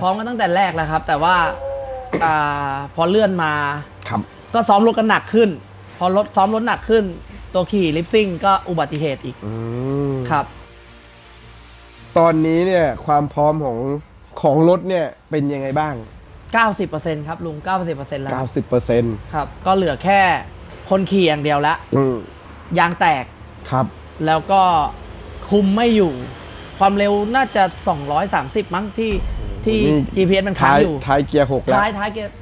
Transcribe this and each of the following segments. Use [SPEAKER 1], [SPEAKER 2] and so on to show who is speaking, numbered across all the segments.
[SPEAKER 1] พร้อมกันตั้งแต่แรกแล้วครับ แต่ว่าอาพอเลื่อนมา
[SPEAKER 2] ครับ
[SPEAKER 1] ก็ซ้อมรถกันหนักขึ้น พอรถซ้อมรถหนักขึ้น ตัวขี่ลิฟซิ่งก็อุบัติเหตุอีก
[SPEAKER 2] อืม
[SPEAKER 1] ครับ
[SPEAKER 2] ตอนนี้เนี่ยความพร้อมของของรถเนี่ยเป็นยังไงบ้าง
[SPEAKER 1] 90%ครับลุง 90%แล้ว
[SPEAKER 2] 90%
[SPEAKER 1] ครับ ก็เหลือแค่คนขี่อย่างเดียวแล้ว
[SPEAKER 2] อืม
[SPEAKER 1] ยางแตก
[SPEAKER 2] ครับ
[SPEAKER 1] แล้วก็คุมไม่อยู่ ความเร็วน่าจะ 230 มั้งที่ ที่
[SPEAKER 2] นี่
[SPEAKER 1] GPS มันค้าง
[SPEAKER 2] ท้าย
[SPEAKER 1] อยู่
[SPEAKER 2] ท้ายเกียร์หกแล้ว
[SPEAKER 1] ท้ายท้ายเกียร์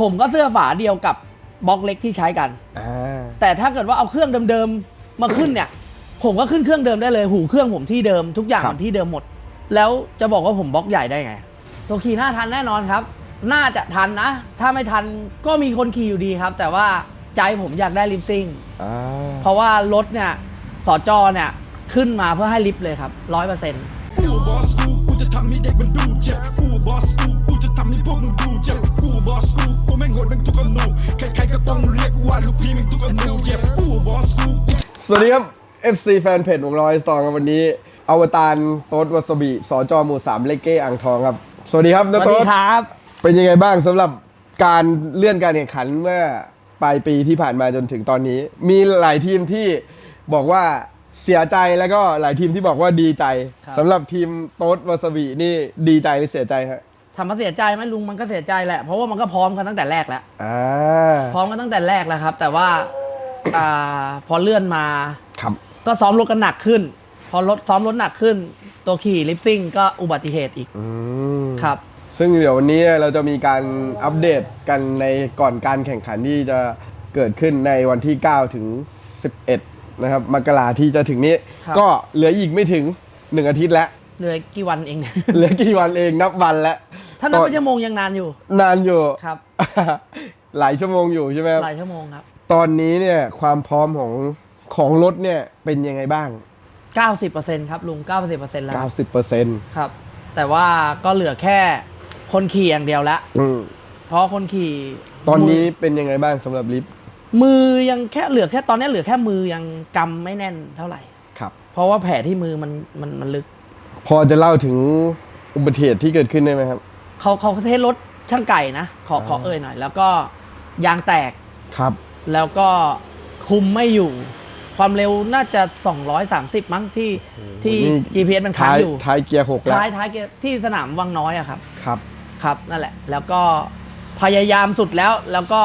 [SPEAKER 1] ผมก็เสื้อฝาเดียวกับบล็อกเล็กที่ใช้กัน
[SPEAKER 2] อ่า
[SPEAKER 1] แต่ถ้าเกิดว่าเอาเครื่องเดิมๆมาขึ้นเนี่ย ผมก็ขึ้นเครื่องเดิมได้เลยหูเครื่องผมที่เดิมทุกอย่างมันที่เดิมหมด แล้วจะบอกว่าผมบล็อกใหญ่ได้ไงตัวขี่หน้าทันแน่นอนครับ น่าจะทันนะ ถ้าไม่ทันก็มีคนขี่อยู่ดีครับ แต่ว่าใจผมอยากได้ลิฟซิ่ง
[SPEAKER 2] อ่า
[SPEAKER 1] เพราะว่ารถเนี่ยสอจอเนี่ย ขึ้นมาเพื่อให้ลิฟต์เลยครับร้อยเปอร์เซ็นต์
[SPEAKER 3] กูบอสกูกู จะทำให้เด็กมันดูเจ็บกูบอสกูกูจะทำให้พวกมึงดูเจ็บกูบอสกูกูแม่งโหดแม่งทุกอนูใครๆก็ต้องเรียกว่าลูกพี่แม่งทุกอนูเจ็บกูบอสกู
[SPEAKER 2] สวัสดีครับ FC แฟนเพจวงร้อยสตองครับวันนี้อวตารโต๊ดวัสบิสจหมู่สามเลขเก้อ่างทองครับสวัสดีครับ
[SPEAKER 1] ส
[SPEAKER 2] นะ
[SPEAKER 1] วัส
[SPEAKER 2] โต๊
[SPEAKER 1] ดี
[SPEAKER 2] ด
[SPEAKER 1] ครับ
[SPEAKER 2] เป็นยังไงบ้างสำหรับการเลื่อนการแข่งขันเมื่อปลายปีที่ผ่านมาจนถึงตอนนี้ มีหลายทีมที่บอกว่า เสียใจแล้วก็หลายทีมที่บอกว่าดีใจ
[SPEAKER 1] ครับ
[SPEAKER 2] สำหรับทีมโต๊ดวัสบินี่ดีใจหรือเสียใจฮะ
[SPEAKER 1] ถามว่าเสียใจไหมลุงมันก็เสียใจแหละ เพราะว่ามันก็พร้อมกันตั้งแต่แรกแล้ว
[SPEAKER 2] อ่า
[SPEAKER 1] พร้อมกันตั้งแต่แรกแล้วครับ แต่ว่าอาพอเลื่อนมา
[SPEAKER 2] ครับ
[SPEAKER 1] ก็ซ้อมรถกันหนักขึ้น พอรถซ้อมรถหนักขึ้น ตัวขี่ลิฟซิ่งก็อุบัติเหตุอีก
[SPEAKER 2] อืม
[SPEAKER 1] ครับ
[SPEAKER 2] ซึ่งเดี๋ยววันนี้เราจะมีการอัปเดตกันในก่อนการแข่งขันที่จะเกิดขึ้นในวันที่ 9 ถึง 11 นะครับมกราที่จะถึงนี้
[SPEAKER 1] ครับ
[SPEAKER 2] ก็เหลืออีกไม่ถึง 1 อาทิตย์แล้ว
[SPEAKER 1] เหลือกี่วันเองเนี่ย
[SPEAKER 2] เหลือกี่วันเองนับวันแล้ว
[SPEAKER 1] ถ้านับเป็นชั่วโมงยังนานอยู่
[SPEAKER 2] นานอยู่
[SPEAKER 1] ครับ
[SPEAKER 2] หลายชั่วโมงอยู่ใช่ไหมครับ
[SPEAKER 1] หลายชั่วโมงครับ
[SPEAKER 2] ตอนนี้เนี่ยความพร้อมของของรถเนี่ยเป็นยังไงบ้าง
[SPEAKER 1] 90%ครับลุง 90%แล้ว
[SPEAKER 2] 90%
[SPEAKER 1] ครับ แต่ว่าก็เหลือแค่คนขี่อย่างเดียวแล้ว
[SPEAKER 2] อืม
[SPEAKER 1] เพราะคนขี่
[SPEAKER 2] ตอนนี้
[SPEAKER 1] มื
[SPEAKER 2] เป็นยังไงบ้างสำหรับลิฟต์
[SPEAKER 1] มือยังแค่เหลือแค่ตอนนี้เหลือแค่มือยังกำไม่แน่นเท่าไหร่
[SPEAKER 2] ครับ
[SPEAKER 1] เพราะว่าแผลที่มือมันมันมันลึก
[SPEAKER 2] พอจะเล่าถึงอุบัติเหตุที่เกิดขึ้นได้ไหมครับ
[SPEAKER 1] เขาเขาเทสรถช่างไก่นะขอขอเอ่ยหน่อย แล้วก็ยางแตก
[SPEAKER 2] ครับ
[SPEAKER 1] แล้วก็คุมไม่อยู่ ความเร็วน่าจะ 230 มั้งที่ที่
[SPEAKER 2] นี่
[SPEAKER 1] GPS มันค้าง
[SPEAKER 2] ท้าย
[SPEAKER 1] อยู่
[SPEAKER 2] ท้ายเกียร์หกแล้ว
[SPEAKER 1] ท้ายท้ายเกียร์ที่สนามวังน้อยอะครับ
[SPEAKER 2] ครับ
[SPEAKER 1] ครับนั่นแหละ แล้วก็พยายามสุดแล้วแล้วก็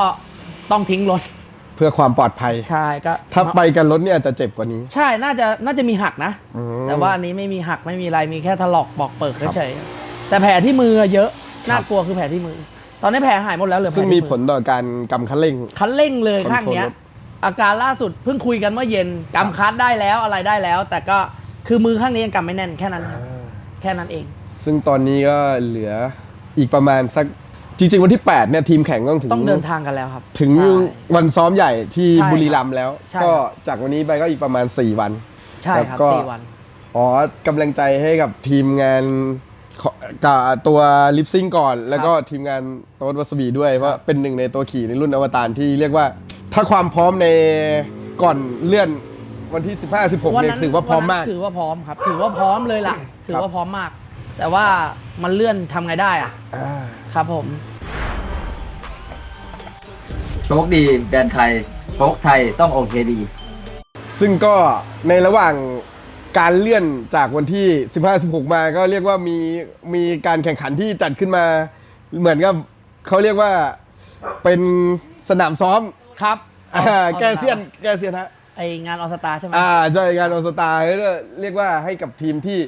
[SPEAKER 1] ต้องทิ้งรถ
[SPEAKER 2] เพื่อความปลอดภัย
[SPEAKER 1] ใช่ก็
[SPEAKER 2] ถ้าไปกันรถเนี่ยอาจจะเจ็บกว่านี้
[SPEAKER 1] ใช่น่าจะน่าจะมีหักนะ
[SPEAKER 2] อืม
[SPEAKER 1] แต่ว่าอันนี้ไม่มีหักไม่มีอะไรมีแค่ถลอกปอกเปิกเฉยๆแต่แผลที่มือเยอะ
[SPEAKER 2] ครับ
[SPEAKER 1] น่ากลัวคือแผลที่มือ ตอนนี้แผลหายหมดแล้วเหลือแผล
[SPEAKER 2] ซึ่ง
[SPEAKER 1] ที่
[SPEAKER 2] มี
[SPEAKER 1] อ
[SPEAKER 2] ผลต่อการกำคันเร่ง
[SPEAKER 1] คันเร่งเลย
[SPEAKER 2] คอนโทรล
[SPEAKER 1] ข้างเนี้ย
[SPEAKER 2] รถ
[SPEAKER 1] อาการล่าสุดเพิ่งคุยกันเมื่อเย็นกำคัดได้แล้วอะไรได้แล้ว แต่ก็คือมือข้างนี้ยังกำไม่แน่นแค่นั้นครับแค่นั้นเอง
[SPEAKER 2] ซึ่งตอนนี้ก็เหลืออีกประมาณสัก จริง ๆ วันที่ 8 เนี่ยทีมแข่งต้องถึง
[SPEAKER 1] ต้องเดินทางกันแล้วครับ
[SPEAKER 2] ถึง
[SPEAKER 1] ใช่
[SPEAKER 2] วันซ้อมใหญ่ที่
[SPEAKER 1] ใช่ครับ
[SPEAKER 2] บุรีรัมย์แล้ว
[SPEAKER 1] ใช่
[SPEAKER 2] ก็
[SPEAKER 1] ครับ
[SPEAKER 2] จากวันนี้ไปก็อีกประมาณ 4 วัน
[SPEAKER 1] ใช่ครับ
[SPEAKER 2] แล้วก็
[SPEAKER 1] สี่วัน
[SPEAKER 2] ขอกำลังใจให้กับทีมงานขอกับตัวลิปซิงก่อน แล้วก็ทีมงานโต๊ดวัสบีด้วยเพราะเป็นหนึ่งในตัวขี่ในรุ่นอวตารที่เรียกว่า ถ้าความพร้อมในก่อนเลื่อนวันที่ 15 16เนี่ยถือว่าพร้อมมาก
[SPEAKER 1] ถือว่าพร้อมครับ ถือว่าพร้อมเลยล่ะ ถือว่าพร้อมมาก แต่ว่ามันเลื่อนทำไงได้อะ
[SPEAKER 2] อ่า
[SPEAKER 1] ครับผม
[SPEAKER 4] โชคดีแบรนด์ไทยโชคไทยต้องโอเคดี
[SPEAKER 2] ซึ่งก็ในระหว่างการเลื่อนจากวันที่ 15 16 มาก็เรียกว่ามีมีการแข่งขันที่จัดขึ้นมา เหมือนกับเขาเรียกว่าเป็นสนามซ้อม
[SPEAKER 1] ครับ
[SPEAKER 2] อ่าแกเซียนแกเซียนฮะ
[SPEAKER 1] ไองานออสตาใช่ไหม
[SPEAKER 2] อ่าใช่งานออสตาเรียกว่าให้กับทีมที่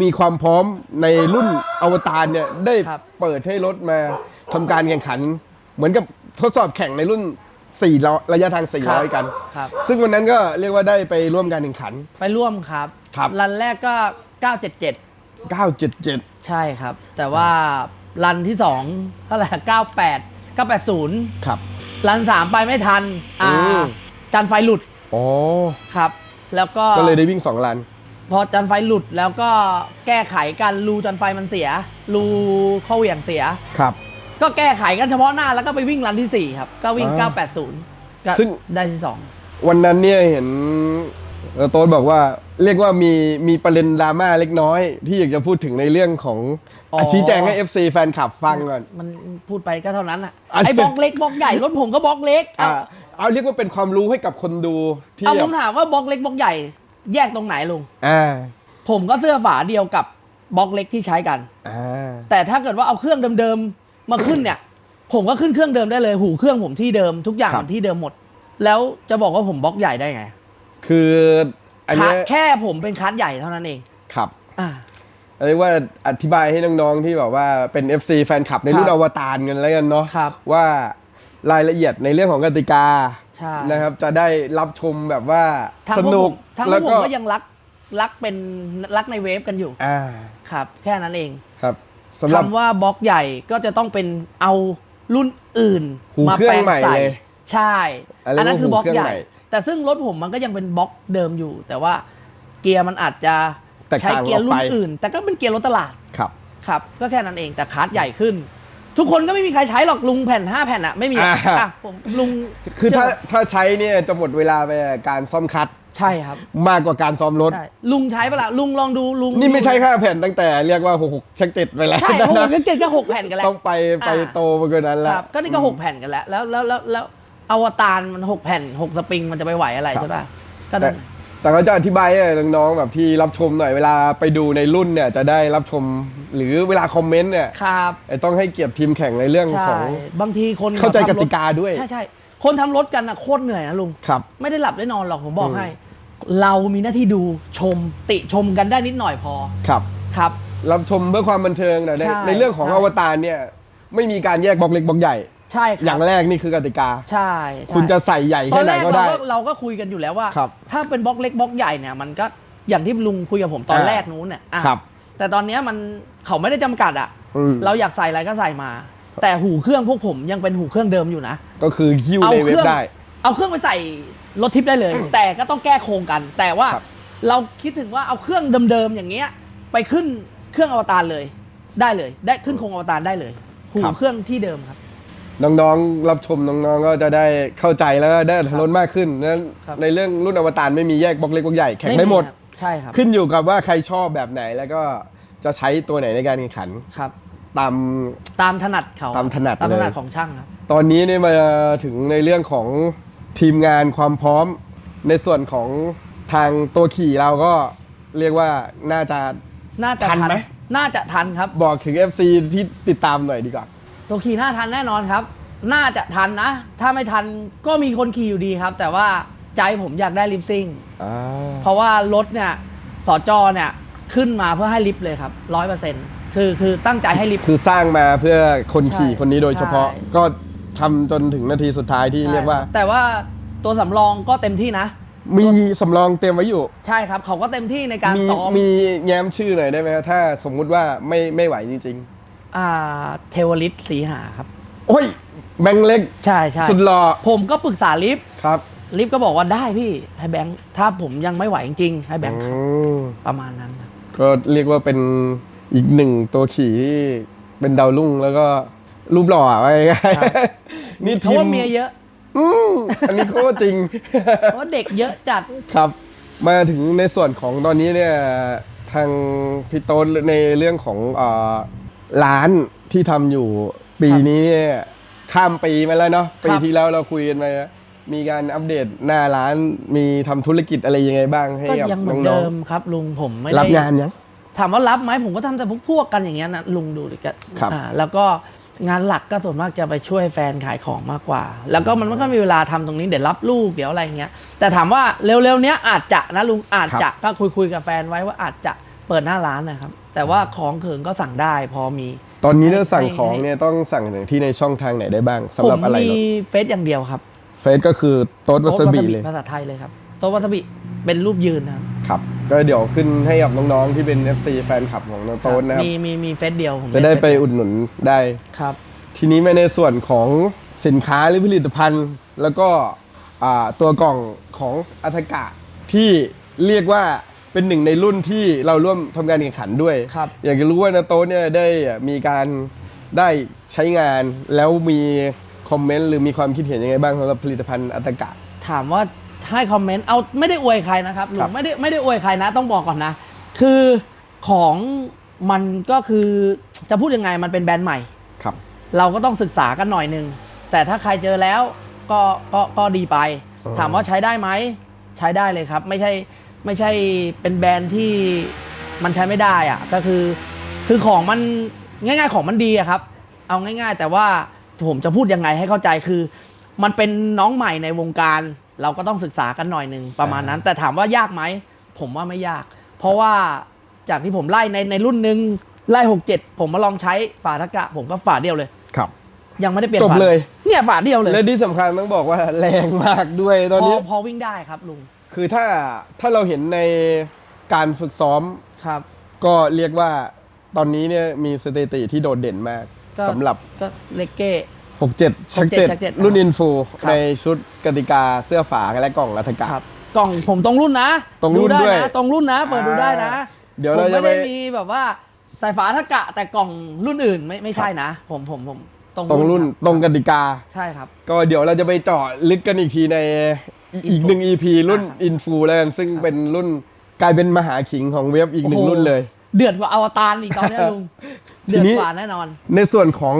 [SPEAKER 2] มีความพร้อมในรุ่นอวตารเนี่ยได้เปิดให้รถมาทำการแข่งขัน เหมือนกับทดสอบแข่งในรุ่น4ล้อระยะทาง 400 กัน
[SPEAKER 1] ครับ
[SPEAKER 2] ซึ่งวันนั้นก็เรียกว่าได้ไปร่วมการแข่งขัน
[SPEAKER 1] ไปร่วมครับ
[SPEAKER 2] ครับ
[SPEAKER 1] รันแรกก็ 977
[SPEAKER 2] 977
[SPEAKER 1] ใช่ครับ แต่ว่ารันที่2เท่าไหร่98 980
[SPEAKER 2] ครับ
[SPEAKER 1] รัน 3 ไปไม่ทัน อ่า
[SPEAKER 2] อืม
[SPEAKER 1] จันไฟหลุด
[SPEAKER 2] อ๋อ
[SPEAKER 1] ครับ แล้วก็
[SPEAKER 2] ก็เลยได้วิ่ง2ลัน
[SPEAKER 1] พอจันไฟหลุดแล้วก็แก้ไขกันรูจันไฟมันเสีย รูข้อเหวี่ยงเสีย
[SPEAKER 2] ครับ
[SPEAKER 1] ก็แก้ไขกันเฉพาะหน้าแล้วก็ไปวิ่งรันที่ 4 ครับ ก็วิ่ง
[SPEAKER 2] อ่า
[SPEAKER 1] 980ก็
[SPEAKER 2] ซึ่ง
[SPEAKER 1] ได้ที่
[SPEAKER 2] วันนั้นเนี่ยเห็นแล้วโต๊ดบอกว่าเรียกว่ามีมีประเด็นดราม่าเล็กน้อย ที่อยากจะพูดถึงในเรื่องของ
[SPEAKER 1] อ๋อะ
[SPEAKER 2] ชี้แจงให้ FC แฟนคลับฟังก่อน
[SPEAKER 1] มันพูดไปก็เท่านั้นอะ
[SPEAKER 2] อัน
[SPEAKER 1] ไอ้บล็อกเล็กบล็อกใหญ่รถผมก็บล็อกเล็ก
[SPEAKER 2] อ่า
[SPEAKER 1] เอา
[SPEAKER 2] เอาเรียกว่าเป็นความรู้ให้กับคนดูที่
[SPEAKER 1] เอา
[SPEAKER 2] แบ
[SPEAKER 1] ผ
[SPEAKER 2] บ
[SPEAKER 1] มถามว่าบล็อกเล็กบล็อกใหญ่ แยกตรงไหนลุง
[SPEAKER 2] อ่า
[SPEAKER 1] ผมก็เสื้อฝาเดียวกับบล็อกเล็กที่ใช้กัน
[SPEAKER 2] อ่า
[SPEAKER 1] แต่ถ้าเกิดว่าเอาเครื่องเดิมๆมาขึ้นเนี่ย ผมก็ขึ้นเครื่องเดิมได้เลย หูเครื่องผมที่เดิมทุกอย่างมันที่เดิมหมด แล้วจะบอกว่าผมบล็อกใหญ่ได้ไง
[SPEAKER 2] คืออัน
[SPEAKER 1] คั
[SPEAKER 2] เนี้
[SPEAKER 1] ส
[SPEAKER 2] ย
[SPEAKER 1] แค่ผมเป็นคัสใหญ่เท่านั้นเอง
[SPEAKER 2] ครับ
[SPEAKER 1] อ่า
[SPEAKER 2] เรียกว่าอธิบายให้น้องๆที่แบบว่าเป็น FC แฟนคลับในรุ่
[SPEAKER 1] คนรับ
[SPEAKER 2] อวตารกันแล้วกันเนาะ
[SPEAKER 1] ครับ
[SPEAKER 2] ว่า รายละเอียดในเรื่องของกติกา
[SPEAKER 1] ใช่
[SPEAKER 2] นะครับ จะได้รับชมแบบว่า
[SPEAKER 1] ทาง
[SPEAKER 2] ส
[SPEAKER 1] พวก
[SPEAKER 2] นุ
[SPEAKER 1] ผ
[SPEAKER 2] ก
[SPEAKER 1] มทางพ
[SPEAKER 2] แล้วว
[SPEAKER 1] กผ
[SPEAKER 2] ก็
[SPEAKER 1] มก็ยังรักรักเป็นรักในเวฟกันอยู่
[SPEAKER 2] อ่า
[SPEAKER 1] ครับ แค่นั้นเอง
[SPEAKER 2] ครับสำหรับ
[SPEAKER 1] คำว่าบล็อกใหญ่ก็จะต้องเป็นเอารุ่นอื่น
[SPEAKER 2] หู
[SPEAKER 1] มา
[SPEAKER 2] เครื่
[SPEAKER 1] แป
[SPEAKER 2] อง
[SPEAKER 1] ลง
[SPEAKER 2] ใหม่
[SPEAKER 1] ใส่
[SPEAKER 2] เลย
[SPEAKER 1] ใช่
[SPEAKER 2] อะไร
[SPEAKER 1] อันนั้น
[SPEAKER 2] ว่า
[SPEAKER 1] คือบล็อก
[SPEAKER 2] หูเครื่อง
[SPEAKER 1] ใหญ่
[SPEAKER 2] ใหม่
[SPEAKER 1] แต่ซึ่งรถผมมันก็ยังเป็นบล็อกเดิมอยู่ แต่ว่าเกียร์มันอาจจะ
[SPEAKER 2] แตก
[SPEAKER 1] ใช้
[SPEAKER 2] ต่าง
[SPEAKER 1] เกียร์รุ่
[SPEAKER 2] ออก
[SPEAKER 1] น
[SPEAKER 2] ไป
[SPEAKER 1] อื่น แต่ก็เป็นเกียร์รถตลาด
[SPEAKER 2] ครับ
[SPEAKER 1] ครับ ก็แค่นั้นเองแต่คาร์ดใหญ่ขึ้น ทุกคนก็ไม่มีใครใช้หรอกลุงแผ่นห้าแผ่นอะไม่มี
[SPEAKER 2] อ่า
[SPEAKER 1] อะผมลุง
[SPEAKER 2] คือถ้า
[SPEAKER 1] เชื่
[SPEAKER 2] ถ้าใช้เนี่ยจะหมดเวลาไปกับการซ่อมคัด
[SPEAKER 1] ใช่ครับ
[SPEAKER 2] มากกว่าการซ้อมรถ
[SPEAKER 1] ใช่ลุงใช้ปะล่ะลุงลองดูลุง
[SPEAKER 2] นี่ไม่ใช่ค่าแผ่นตั้งแต่เรียกว่าหกหกชักติดไปแล้ว
[SPEAKER 1] ใช่
[SPEAKER 2] นะ
[SPEAKER 1] หกก็เกินก็หกแผ่นกันแล้ว
[SPEAKER 2] ต้องไปไป
[SPEAKER 1] อ่า
[SPEAKER 2] โตมากกว่านั้น
[SPEAKER 1] ค
[SPEAKER 2] แล้ว
[SPEAKER 1] รับก็นี่ก็หกแผ่นกันแล้ว แล้วแล้วแล้วแล้วอวตารมันหกแผ่นหกสปริงมันจะไปไหวอะไร
[SPEAKER 2] ครับ
[SPEAKER 1] ใช่ป่ะก็
[SPEAKER 2] แต่
[SPEAKER 1] นั่น
[SPEAKER 2] แต่เขาจะอธิบายให้น้องๆแบบที่รับชมหน่อยเวลาไปดูในรุ่นเนี่ยจะได้รับชมหรือเวลาคอมเมนต์เนี่ย
[SPEAKER 1] ครับ
[SPEAKER 2] ไอ้ต้องให้เกียรติทีมแข่งในเรื่อง
[SPEAKER 1] ใช่
[SPEAKER 2] ของ
[SPEAKER 1] บางทีคน
[SPEAKER 2] เข้าใจ
[SPEAKER 1] ทำรถ
[SPEAKER 2] กติกาด้วย
[SPEAKER 1] ใช่ใช่คนทำรถกันอะโคตรเหนื่อยนะลุง
[SPEAKER 2] ครับ
[SPEAKER 1] ไม่ได้หลับได้นอนหรอกผมบอก
[SPEAKER 2] อืม
[SPEAKER 1] ให้ เรามีหน้าที่ดูชมติชมกันได้นิดหน่อยพอ
[SPEAKER 2] ครับ
[SPEAKER 1] ครับ
[SPEAKER 2] รับชมเพื่อความบันเทิงแต่ใน
[SPEAKER 1] ใช่
[SPEAKER 2] ในเรื่องของ
[SPEAKER 1] ใช่
[SPEAKER 2] อวตารเนี่ย ไม่มีการแยกบล็อกเล็กบล็อกใหญ่
[SPEAKER 1] ใช่ครับ
[SPEAKER 2] อย่างแรกนี่คือกติกา
[SPEAKER 1] ใช่ใช่
[SPEAKER 2] คุณจะใส่ใหญ่
[SPEAKER 1] ตอ
[SPEAKER 2] แค่
[SPEAKER 1] น
[SPEAKER 2] ไห
[SPEAKER 1] แร
[SPEAKER 2] น
[SPEAKER 1] ก
[SPEAKER 2] ก็
[SPEAKER 1] เรา
[SPEAKER 2] ได้
[SPEAKER 1] ก็เราก็คุยกันอยู่แล้วว่า
[SPEAKER 2] ครับ
[SPEAKER 1] ถ้าเป็นบล็อกเล็กบล็อกใหญ่เนี่ยมันก็อย่างที่ลุงคุยกับผมตอน
[SPEAKER 2] อ่า
[SPEAKER 1] แรกนู้นเนี่ยอะ
[SPEAKER 2] ครับ
[SPEAKER 1] แต่ตอนเนี้ยมันเขาไม่ได้จำกัดอะ
[SPEAKER 2] อืม
[SPEAKER 1] เราอยากใส่อะไรก็ใส่มา แต่หูเครื่องพวกผมยังเป็นหูเครื่องเดิมอยู่นะ
[SPEAKER 2] ก็คือฮิ้ว
[SPEAKER 1] เอา
[SPEAKER 2] ใน
[SPEAKER 1] เค
[SPEAKER 2] เว็
[SPEAKER 1] รื่
[SPEAKER 2] บได้
[SPEAKER 1] เอาเครื่องไปใส่รถทิปได้เลย แต่ก็ต้องแก้โครงกัน แต่ว่า
[SPEAKER 2] ครับ
[SPEAKER 1] เราคิดถึงว่าเอาเครื่องเดิมๆอย่างเงี้ยไปขึ้นเครื่องอวตารเลย ได้เลย ได้ขึ้นโครงอวตารได้เลย หูเครื่องที่เดิมครับ
[SPEAKER 2] น้องๆ รับชมน้องๆ ก็จะได้เข้าใจแล้วก็ได้อรรถรสมากขึ้นนั้น
[SPEAKER 1] ครับ
[SPEAKER 2] ในเรื่องรุ่นอวตารไม่มีแยกบล็อกเล็กบล็อกใหญ่แข่งได้หมด
[SPEAKER 1] ครับใช่ครับ
[SPEAKER 2] ขึ้นอยู่กับว่าใครชอบแบบไหนแล้วก็จะใช้ตัวไหนในการแข่งขัน
[SPEAKER 1] ครับ
[SPEAKER 2] ตาม
[SPEAKER 1] ตามถนัดเขา
[SPEAKER 2] ตามถนัด
[SPEAKER 1] ตามถนัด
[SPEAKER 2] เลย
[SPEAKER 1] ของช่างครับ
[SPEAKER 2] ตอนนี้เนี่ยมาถึงในเรื่องของทีมงานความพร้อม ในส่วนของทางตัวขี่เราก็เรียกว่าน่าจะ
[SPEAKER 1] น่าจะ
[SPEAKER 2] ทันไหม
[SPEAKER 1] น่าจะทันครับ
[SPEAKER 2] บอกถึง FC ที่ติดตามหน่อยดีกว่า
[SPEAKER 1] ตัวขี่น่าทันแน่นอนครับ น่าจะทันนะ ถ้าไม่ทันก็มีคนขี่อยู่ดีครับ แต่ว่าใจผมอยากได้ลิฟซิ่ง
[SPEAKER 2] อ่า
[SPEAKER 1] เพราะว่ารถเนี่ยสอจอเนี่ยขึ้นมาเพื่อให้ลิฟต์เลยครับร้อยเปอร์เซ็นต์คือคือตั้งใจให้ลิฟต์
[SPEAKER 2] คือสร้างมาเพื่อคนขี่
[SPEAKER 1] ใช่
[SPEAKER 2] คนนี้โดยเฉพาะ
[SPEAKER 1] ใช่
[SPEAKER 2] ก็ทำจนถึงนาทีสุดท้ายที่เรียกว่า
[SPEAKER 1] แต่ว่าตัวสำรองก็เต็มที่นะ
[SPEAKER 2] มีสำรองเตรียมไว้อยู่
[SPEAKER 1] ใช่ครับ เขาก็เต็มที่ในการ
[SPEAKER 2] มี
[SPEAKER 1] ซ้อม
[SPEAKER 2] มีแย้มชื่อหน่อยได้ไหมครับถ้าสมมุติว่าไม่ไม่ไหวจริง
[SPEAKER 1] อ่า เทวลิตสีหาครับ
[SPEAKER 2] ๆโอ้ย แบงค์เล็ก
[SPEAKER 1] ใช่ใช่
[SPEAKER 2] สุดหล่อ
[SPEAKER 1] ผมก็ปรึกษาลิฟต์
[SPEAKER 2] ครับ
[SPEAKER 1] ลิฟต์ก็บอกว่าได้พี่ให้แบงค์ถ้าผมยังไม่ไหวจริงๆให้แบงค์
[SPEAKER 2] อื
[SPEAKER 1] ครับ
[SPEAKER 2] ม
[SPEAKER 1] ประมาณนั้นครับ
[SPEAKER 2] ก็เรียกว่าเป็นอีกหนึ่งตัวขี่ที่เป็นดาวรุ่งแล้วก็รูปหล่ออะว่าง่ายๆนี่
[SPEAKER 1] เพราะ
[SPEAKER 2] ทีม
[SPEAKER 1] ว่าเมียเยอะ
[SPEAKER 2] อืมอันนี้เขาก็จริง
[SPEAKER 1] เพราะว่าเด็กเยอะจัด
[SPEAKER 2] ครับ มาถึงในส่วนของตอนนี้เนี่ยทางพี่โต้นในเรื่องของเอ่อ ร้านที่ทำอยู่ปีนี้เนี่ยข้ามปีมาแล้วเนาะปีที่แล้วเราคุยกันไปมีการอัปเดตหน้าร้านมีทำธุรกิจอะไรยังไงบ้างให้
[SPEAKER 1] ก็
[SPEAKER 2] กับ
[SPEAKER 1] ยังเหมือน
[SPEAKER 2] น้
[SPEAKER 1] เดิ
[SPEAKER 2] อง
[SPEAKER 1] มครับ ลุงผมไม่
[SPEAKER 2] ๆ
[SPEAKER 1] ได้
[SPEAKER 2] รับงานยัง
[SPEAKER 1] ถามว่ารับไหมผมก็ทำแต่พวกพวกกันอย่างเงี้ยนะลุงดูดิกัน
[SPEAKER 2] ครับ
[SPEAKER 1] อ่าแล้วก็งานหลักก็ส่วนมากจะไปช่วยแฟนขายของมากกว่า แล้วก็มันไม่ค่อยมีเวลาทำตรงนี้เดี๋ยวรับลูกเดี๋ยวอะไรเงี้ย แต่ถามว่าเร็วๆเนี้ยอาจจะนะลุงอาจจะก็คุยคุยๆกับแฟนไว้ว่าอาจจะ เปิดหน้าร้านนะครับ แต่ว่าของเขิงก็สั่งได้พอมี
[SPEAKER 2] ตอนนี้ถ้าสั่ง
[SPEAKER 1] ให้
[SPEAKER 2] ของ
[SPEAKER 1] ให้
[SPEAKER 2] เนี่ยต้องสั่งอย่างที่ในช่องทางไหนได้บ้างสำ
[SPEAKER 1] ผ
[SPEAKER 2] หรับ
[SPEAKER 1] ม
[SPEAKER 2] อะไร
[SPEAKER 1] มี
[SPEAKER 2] เนาะ
[SPEAKER 1] เฟซอย่างเดียวครับ
[SPEAKER 2] เฟซก็คือโต๊ดวัสบีเลย
[SPEAKER 1] ภาษาไทยเลยครับโต๊ะวัสบิเป็นรูปยืนนะครับ
[SPEAKER 2] ครับ ก็เดี๋ยวขึ้นให้กับน้องๆที่เป็น FC แฟนคลับของน้องโต๊ดนะครับ
[SPEAKER 1] มีมีมีเฟซเดียวผม
[SPEAKER 2] จะได้ไป
[SPEAKER 1] เล่นเฟซเยว
[SPEAKER 2] อุดหนุนได้
[SPEAKER 1] ครับ
[SPEAKER 2] ทีนี้มาในส่วนของสินค้าหรือผลิตภัณฑ์ แล้วก็อ่าตัวกล่องของอัธกะที่เรียกว่า เป็นหนึ่งในรุ่นที่เราร่วมทำการแข่งขันด้วย
[SPEAKER 1] ครับ
[SPEAKER 2] อยากจะรู้ว่านาโต้เนี่ยได้มีการได้ใช้งานแล้วมีคอมเมนต์หรือมีความคิดเห็นยังไงบ้างสำหรับผลิตภัณฑ์อัตกะ
[SPEAKER 1] ถามว่าให้คอมเมนต์เอาไม่ได้อวยใครนะครับลุ
[SPEAKER 2] ครั
[SPEAKER 1] ง
[SPEAKER 2] บ
[SPEAKER 1] ไม่ได้ไม่ได้อวยใครนะ ต้องบอกก่อนนะ คือของมันก็คือจะพูดยังไงมันเป็นแบรนด์ใหม่
[SPEAKER 2] ครับ
[SPEAKER 1] เราก็ต้องศึกษากันหน่อยหนึง แต่ถ้าใครเจอแล้วก็ก็ก็ดีไป
[SPEAKER 2] อ๋อ
[SPEAKER 1] ถามว่าใช้ได้ไหม ใช้ได้เลยครับ ไม่ใช่ ไม่ใช่เป็นแบรนด์ที่มันใช้ไม่ได้อะก็คือคือของมันง่าย ๆ ของมันดีอะครับ เอาง่าย ๆ แต่ว่าผมจะพูดยังไงให้เข้าใจคือ มันเป็นน้องใหม่ในวงการ เราก็ต้องศึกษากันหน่อยหนึ่งประมาณนั้น แต่ถามว่ายากไหมผมว่าไม่ยาก เพราะว่าจากที่ผมไล่ในในรุ่นหนึ่งไล่หกเจ็ดผมมาลองใช้ฝาทะกะ ผมก็ฝาเดียวเลย
[SPEAKER 2] ครับ
[SPEAKER 1] ยังไม่ได้เปลี่ยน
[SPEAKER 2] จบ
[SPEAKER 1] ฝา
[SPEAKER 2] เลย
[SPEAKER 1] เนี่ยฝาเดียวเลย
[SPEAKER 2] และที่สำคัญต้องบอกว่าแรงมากด้วยตอน
[SPEAKER 1] พอ
[SPEAKER 2] นี้
[SPEAKER 1] พอวิ่งได้ครับลุง
[SPEAKER 2] คือถ้าถ้าเราเห็นในการฝึกซ้อม
[SPEAKER 1] ครับ
[SPEAKER 2] ก็เรียกว่าตอนนี้เนี่ยมีสถิติที่โดดเด่นมาก
[SPEAKER 1] ก็
[SPEAKER 2] สำหรับ
[SPEAKER 1] ก็เลกเก้
[SPEAKER 2] 67 ชัก
[SPEAKER 1] ชักเจ็ด
[SPEAKER 2] เจ็ด
[SPEAKER 1] ครับ
[SPEAKER 2] รุ่นอินฟู
[SPEAKER 1] ครับ
[SPEAKER 2] ในชุดกติกาเสื้อฝาและกล่องรัฐกา
[SPEAKER 1] ครับ กล่องผมตรงรุ่นนะ
[SPEAKER 2] ตรงรุ่น
[SPEAKER 1] ได้
[SPEAKER 2] ด้วย
[SPEAKER 1] นะตรงรุ่นนะ เปิดดูได้นะ
[SPEAKER 2] อ่าเดี๋ยว
[SPEAKER 1] ผม
[SPEAKER 2] เราจะ
[SPEAKER 1] ไม่ได้
[SPEAKER 2] ไป
[SPEAKER 1] มีแบบว่าสายฝาทะกะแต่กล่องรุ่นอื่นไม่ไม่ใช่นะ ผมผมผมตรง
[SPEAKER 2] ตรงรุ่น
[SPEAKER 1] คบ
[SPEAKER 2] ตรงกติกา
[SPEAKER 1] ใช่ครับ
[SPEAKER 2] ก็เดี๋ยวเราจะไปเจาะลึกกันอีกทีใน อีกหนึ่ง EP รุ่น
[SPEAKER 1] อิ
[SPEAKER 2] นฟูแล้วกันซึ่งเป็นรุ่นกลายเป็นมหาขิงของเว็บอีกหนึ่งรุ่นเลย
[SPEAKER 1] เดือดกว่าอวตารอีกตอนนี้ลุงเดือดกว่าแน่นอน
[SPEAKER 2] ในส่วนของ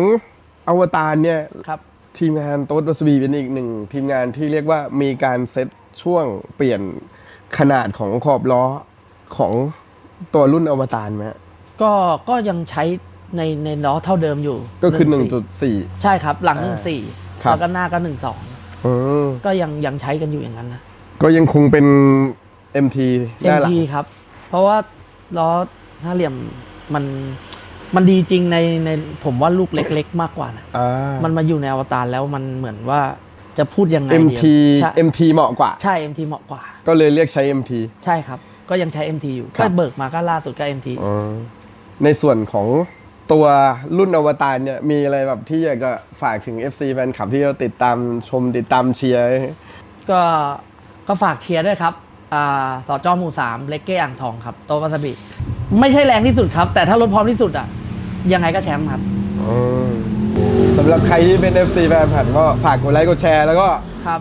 [SPEAKER 2] อวตารเนี่ย
[SPEAKER 1] ครับ
[SPEAKER 2] ทีมงานโต๊ดวัสบีเป็นอีกหนึ่งทีมงานที่เรียกว่ามีการเซตช่วงเปลี่ยนขนาดของขอบล้อของตัวรุ่นอวตารไหม
[SPEAKER 1] ก็ก็ยังใช้ในในล้อเท่าเดิมอยู่
[SPEAKER 2] ก็คือ
[SPEAKER 1] 1.4 ใช่ครับ หลัง
[SPEAKER 2] 1.4
[SPEAKER 1] แล้วก็หน้าก็ 1.2 อ
[SPEAKER 2] อ
[SPEAKER 1] ก็ยังยังใช้กันอยู่อย่างนั้นนะ
[SPEAKER 2] ก็ยังคงเป็น MT
[SPEAKER 1] ได้ MT ครับ เพราะว่าล้อห้าเหลี่ยมมันมันดีจริงในในผมว่าลูกเล็ก ๆ มากกว่านะ
[SPEAKER 2] อ่า
[SPEAKER 1] มันมาอยู่ในอวตารแล้วมันเหมือนว่าจะพูดยังไงดี MT
[SPEAKER 2] MT เหมาะกว่า
[SPEAKER 1] ใช่ MT เหมาะกว่า
[SPEAKER 2] ก็เลยเรียกใช้ MT
[SPEAKER 1] ใช่ครับ ก็ยังใช้ MT อยู่ก็เบิกมาก็ล่าสุดก็ MT
[SPEAKER 2] ในส่วนของ ตัวรุ่นอวตารเนี่ยมีอะไรแบบที่อยากจะฝากถึง FC แฟนคลับที่เราติดตามชมติดตามเชียร์
[SPEAKER 1] ก็ก็ฝากเชียร์ด้วยครับอ่าสจหมู่สามเล็กเก้อ่างทองครับ โตวาซาบิ ไม่ใช่แรงที่สุดครับ แต่ถ้ารถพร้อมที่สุดอะ ยังไงก็แชมป์ครับ
[SPEAKER 2] สำหรับใครที่เป็น FC แฟนผันก็ฝากกดไลค์กดแชร์ แล้วก็
[SPEAKER 1] ครับ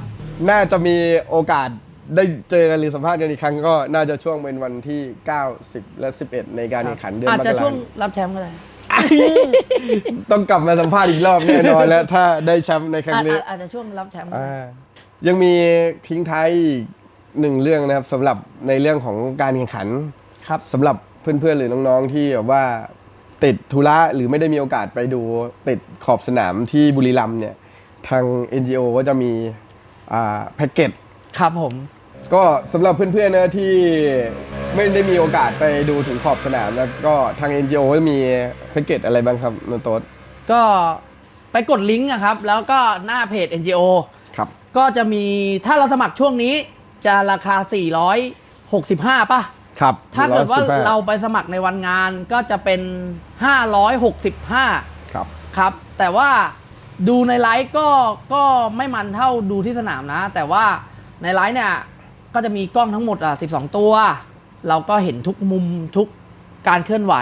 [SPEAKER 2] น่าจะมีโอกาสได้เจอกันหรือสัมภาษณ์กันอีกครั้งก็น่าจะช่วงเป็นวันที่ 9 10 และ 11 ในการแข่งขันเดือน
[SPEAKER 1] อาจ
[SPEAKER 2] มก
[SPEAKER 1] จะ
[SPEAKER 2] รา
[SPEAKER 1] ช่ว
[SPEAKER 2] ค
[SPEAKER 1] ง
[SPEAKER 2] ม
[SPEAKER 1] รับแชมป์ก็ได้
[SPEAKER 2] ต้องกลับมาสัมภาษณ์อีกรอบแน่นอนแล้ว ถ้าได้แชมป์ในครั้ง
[SPEAKER 1] อาจ
[SPEAKER 2] นี้
[SPEAKER 1] อาจอาจจะช่วงรับแชมป์ก็ได้
[SPEAKER 2] อ่ายังมีทิ้งท้ายอีกหนึ่งเรื่องนะครับสำหรับในเรื่องของการแข่งขัน
[SPEAKER 1] ครับ
[SPEAKER 2] สำหรับเพื่อนๆหรือน้องๆที่แบบว่าติดธุระหรือไม่ได้มีโอกาสไปดูติดขอบสนามที่บุรีรัมย์เนี่ย ทาง NGO ก็จะมีอ่าแพ็กเกจ
[SPEAKER 1] ครับผม
[SPEAKER 2] ก็สำหรับเพื่อนๆนะที่ ไม่ได้มีโอกาสไปดูถึงขอบสนามแล้วก็ทาง NGO ก็มีแพ็กเกจอะไรบ้างครับนนโต๊ด
[SPEAKER 1] ก็ไปกดลิงก์นะครับ แล้วก็หน้าเพจ NGO
[SPEAKER 2] ครับ
[SPEAKER 1] ก็จะมีถ้าเราสมัครช่วงนี้จะราคา 465 ป่ะ
[SPEAKER 2] ครับ
[SPEAKER 1] ถ้าเกิดว่า
[SPEAKER 2] 115
[SPEAKER 1] เราไปสมัครในวันงานก็จะเป็น 565
[SPEAKER 2] ครับ
[SPEAKER 1] ครับ แต่ว่าดูในไลฟ์ก็ก็ไม่มันเท่าดูที่สนามนะ แต่ว่าในไลฟ์เนี่ย ก็จะมีกล้องทั้งหมดอะ12 ตัว เราก็เห็นทุกมุมทุกการเคลื่อนไหว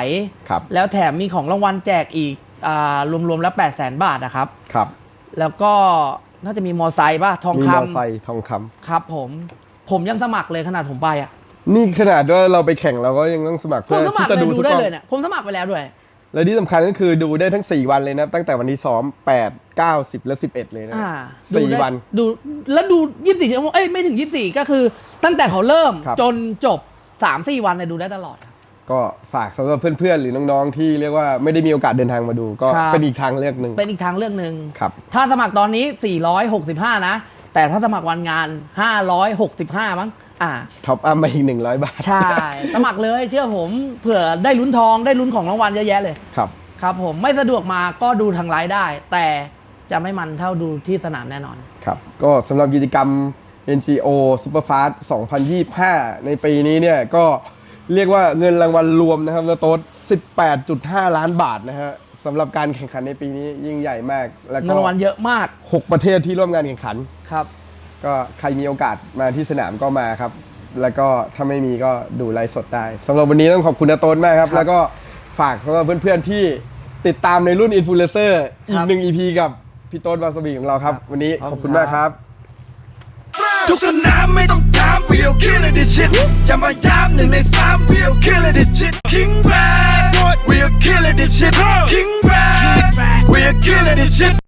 [SPEAKER 2] ครับ
[SPEAKER 1] แล้วแถมมีของรางวัลแจกอีกอารวมๆแล้ว8 0 0 0 0 0 บาทนะครับ
[SPEAKER 2] ครับ
[SPEAKER 1] แล้วก็น่าจะมีมอไซค์ป่ะทอง
[SPEAKER 2] มี
[SPEAKER 1] ค
[SPEAKER 2] มอไซค์ทองคำำ
[SPEAKER 1] ครับผม ผมยังสมัครเลยขนาดผมไปอะ
[SPEAKER 2] นี่ขนาดว่าเราไปแข่งเราก็ยังต้องสมัคร
[SPEAKER 1] ผ
[SPEAKER 2] เพื่
[SPEAKER 1] ม
[SPEAKER 2] อ
[SPEAKER 1] สมัค
[SPEAKER 2] ที่
[SPEAKER 1] ร
[SPEAKER 2] จะ
[SPEAKER 1] เลย
[SPEAKER 2] ดู
[SPEAKER 1] ดู
[SPEAKER 2] ทุก
[SPEAKER 1] ได้
[SPEAKER 2] กล้อง
[SPEAKER 1] เลยเนี่ยผมสมัครไปแล้วด้วย
[SPEAKER 2] และที่สำคัญก็คือดูได้ทั้ง 4 วันเลยนะตั้งแต่วันที่ซ้อม 8 9 10 และ 11 เลยนะ
[SPEAKER 1] อ่า
[SPEAKER 2] สี่
[SPEAKER 1] ดูได้
[SPEAKER 2] วัน
[SPEAKER 1] ดูแล้วดูยี่สิบสี่ชั่วโมงเอ้ยไม่ถึงยี่สิบสี่ก็คือ ตั้งแต่เขาเริ่ม
[SPEAKER 2] ครับ
[SPEAKER 1] จนจบ สามสี่วันเนี่ยดูได้ตลอดครับ
[SPEAKER 2] ก็ฝากสำหรับเพื่อนๆ หรือน้องๆ ที่เรียกว่าไม่ได้มีโอกาสเดินทางมาดู ก็
[SPEAKER 1] ครับ
[SPEAKER 2] เป็นอีกทางเลือกหนึ่ง
[SPEAKER 1] เป็นอีกทางเลือกหนึ่ง
[SPEAKER 2] ครับ
[SPEAKER 1] ถ้าสมัครตอนนี้ 465 นะ แต่ถ้าสมัครวันงาน 565 มั้ง อ่า
[SPEAKER 2] ท็อปอัพมาอีก 100 บาท
[SPEAKER 1] ใช่ สมัครเลยเชื่อผม เผื่อได้ลุ้นทองได้ลุ้นของรางวัลเยอะแยะเลย
[SPEAKER 2] ครับ
[SPEAKER 1] ครับผม ไม่สะดวกมาก็ดูทางไลน์ได้ แต่จะไม่มันเท่าดูที่สนามแน่นอน
[SPEAKER 2] ครับ ก็สำหรับกิจกรรม NGO Superfast 2025 ในปีนี้เนี่ยก็เรียกว่าเงินรางวัลรวมนะครับแล้วโต๊ด18.5 ล้านบาทนะฮะสำหรับการแข่งขันในปีนี้ยิ่งใหญ่มาก แล้ว
[SPEAKER 1] เงิ
[SPEAKER 2] ก็
[SPEAKER 1] นรางวัลเยอะมาก
[SPEAKER 2] 6 ประเทศที่ร่วมงานแข่งขัน
[SPEAKER 1] ครับ
[SPEAKER 2] ก็ใครมีโอกาสมาที่สนามก็มาครับ แล้วก็ถ้าไม่มีก็ดูไลฟ์สดได้สำหรับวันนี้ต้องขอบคุณนาโต้นมากครับ
[SPEAKER 1] ครับ
[SPEAKER 2] แล้วก็ฝากสำหรับเพื่อนๆที่ติดตามในรุ่นอินฟลูเอนเซอร์อี
[SPEAKER 1] ครั
[SPEAKER 2] ก
[SPEAKER 1] บ
[SPEAKER 2] หนึ่ง EP กับพี่โต้นวาสบีของเราครับ
[SPEAKER 1] ครับ
[SPEAKER 2] วันนี้
[SPEAKER 1] ขอบ
[SPEAKER 2] ขอบ
[SPEAKER 1] คุ
[SPEAKER 2] คุณ
[SPEAKER 1] ณ
[SPEAKER 2] มาก
[SPEAKER 1] ค
[SPEAKER 2] ค
[SPEAKER 1] รั
[SPEAKER 2] รับบ ทุกสนามไม่ต้องถาม we'll killing this shit อย่ามาย้ำหนึ่งในสาม we'll killing this shit King Brad we'll killing this shit King Brad we'll killing this shit